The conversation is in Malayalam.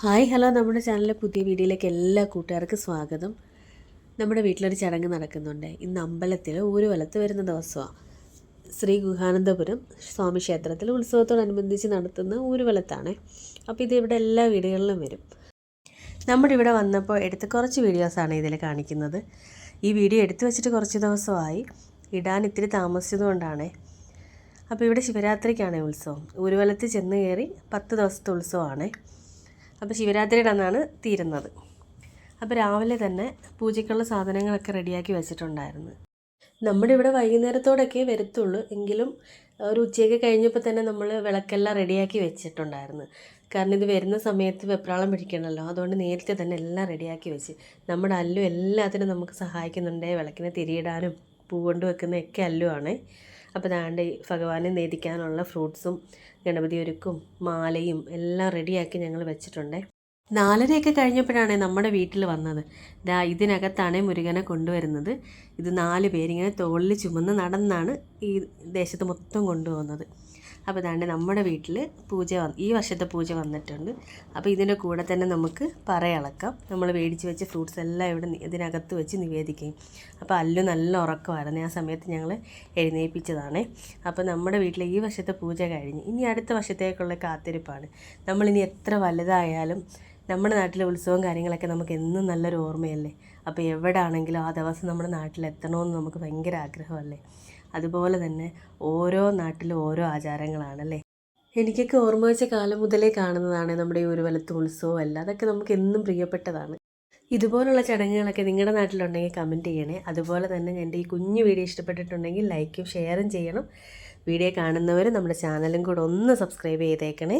Hi hello. നമ്മുടെ ചാനലിലെ പുതിയ വീഡിയോയിലേക്ക് എല്ലാ കൂട്ടുകാർക്കും സ്വാഗതം. നമ്മുടെ വീട്ടിലൊരു ചടങ്ങ് നടക്കുന്നുണ്ട്. ഇന്ന് അമ്പലത്തിൽ ഊരുവലത്ത് വരുന്ന ദിവസമാണ് ശ്രീ ഗുഹാനന്ദപുരം സ്വാമി ക്ഷേത്രത്തിൽ ഉത്സവത്തോടനുബന്ധിച്ച് നടത്തുന്ന ഊരുവലത്താണ് അപ്പോൾ ഇത് ഇവിടെ എല്ലാ വീടുകളിലും വരും. നമ്മുടെ ഇവിടെ വന്നപ്പോൾ എടുത്ത കുറച്ച് വീഡിയോസാണ് ഇതിൽ കാണിക്കുന്നത്. ഈ വീഡിയോ എടുത്തു വെച്ചിട്ട് കുറച്ച് ദിവസമായി. ഇടാൻ ഇത്തിരി താമസിച്ചതുകൊണ്ടാണ്. അപ്പോൾ ഇവിടെ ശിവരാത്രിക്കാണ് ഉത്സവം. ഊരുവലത്ത് ചെന്ന് കയറി പത്ത് ദിവസത്തെ ഉത്സവമാണ്. അപ്പോൾ ശിവരാത്രിയുടെ അന്നാണ് തീരുന്നത്. അപ്പോൾ രാവിലെ തന്നെ പൂജയ്ക്കുള്ള സാധനങ്ങളൊക്കെ റെഡിയാക്കി വെച്ചിട്ടുണ്ടായിരുന്നു. നമ്മുടെ ഇവിടെ വൈകുന്നേരത്തോടൊക്കെ വരത്തുള്ളൂ. എങ്കിലും ഒരു ഉച്ചയൊക്കെ കഴിഞ്ഞപ്പോൾ തന്നെ നമ്മൾ വിളക്കെല്ലാം റെഡിയാക്കി വെച്ചിട്ടുണ്ടായിരുന്നു. കാരണം ഇത് വരുന്ന സമയത്ത് വെപ്രാളം പിടിക്കണമല്ലോ അതുകൊണ്ട് നേരത്തെ തന്നെ എല്ലാം റെഡിയാക്കി വെച്ച് നമ്മുടെ അല്ലു എല്ലാത്തിനും നമുക്ക് സഹായിക്കുന്നുണ്ട്. വിളക്കിനെ തിരിയിടാനും പൂ കൊണ്ട് വെക്കുന്നതൊക്കെ അല്ലുവാണ്. അപ്പോൾ ദാണ്ട് ഭഗവാനെ നേദിക്കാനുള്ള ഫ്രൂട്ട്സും ഗണപതി ഒരുക്കും മാലയും എല്ലാം റെഡിയാക്കി ഞങ്ങൾ വെച്ചിട്ടുണ്ട്. നാലരയൊക്കെ കഴിഞ്ഞപ്പോഴാണ് നമ്മുടെ വീട്ടിൽ വന്നത്. ദാ ഇതിനകത്താണ് മുരുകനെ കൊണ്ടുവരുന്നത്. ഇത് നാല് പേരിങ്ങനെ തോളിൽ ചുമന്ന് നടന്നാണ് ഈ ദേശത്ത് മൊത്തം കൊണ്ടുപോകുന്നത്. അപ്പോൾ ഇതാണ്ട് നമ്മുടെ വീട്ടിൽ പൂജ ഈ വർഷത്തെ പൂജ വന്നിട്ടുണ്ട്. അപ്പോൾ ഇതിന്റെ കൂടെ തന്നെ നമുക്ക് പറയളക്കാം നമ്മൾ മേടിച്ച് വെച്ച ഫ്രൂട്ട്സ് എല്ലാം ഇവിടെ ഇതിനകത്ത് വെച്ച് നിവേദിക്കുകയും അപ്പോൾ അല്ലു നല്ല ഉറക്കമായിരുന്നു. ആ സമയത്ത് ഞങ്ങൾ എഴുന്നേൽപ്പിച്ചതാണ് അപ്പോൾ നമ്മുടെ വീട്ടിൽ ഈ വർഷത്തെ പൂജ കഴിഞ്ഞ് ഇനി അടുത്ത വർഷത്തേക്കുള്ള കാത്തിരിപ്പാണ്. നമ്മളിനി എത്ര വലുതായാലും നമ്മുടെ നാട്ടിലെ ഉത്സവവും കാര്യങ്ങളൊക്കെ നമുക്ക് എന്നും നല്ലൊരു ഓർമ്മയല്ലേ? അപ്പോൾ എവിടെ ആണെങ്കിലും ആ ദിവസം നമ്മുടെ നാട്ടിൽ എത്തണമെന്ന് നമുക്ക് ഭയങ്കര ആഗ്രഹമല്ലേ? അതുപോലെ തന്നെ ഓരോ നാട്ടിലും ഓരോ ആചാരങ്ങളാണല്ലേ? എനിക്കൊക്കെ ഓർമ്മ വെച്ച കാലം മുതലേ കാണുന്നതാണ് നമ്മുടെ ഈ ഒരുവലത്ത് ഉത്സവം അല്ല അതൊക്കെ നമുക്ക് എന്നും പ്രിയപ്പെട്ടതാണ്. ഇതുപോലുള്ള ചടങ്ങുകളൊക്കെ നിങ്ങളുടെ നാട്ടിലുണ്ടെങ്കിൽ കമന്റ് ചെയ്യണേ. അതുപോലെ തന്നെ എന്റെ ഈ കുഞ്ഞു വീഡിയോ ഇഷ്ടപ്പെട്ടിട്ടുണ്ടെങ്കിൽ ലൈക്കും ഷെയറും ചെയ്യണം. വീഡിയോ കാണുന്നവർ നമ്മുടെ ചാനലും കൂടെ ഒന്ന് സബ്സ്ക്രൈബ് ചെയ്തേക്കണേ.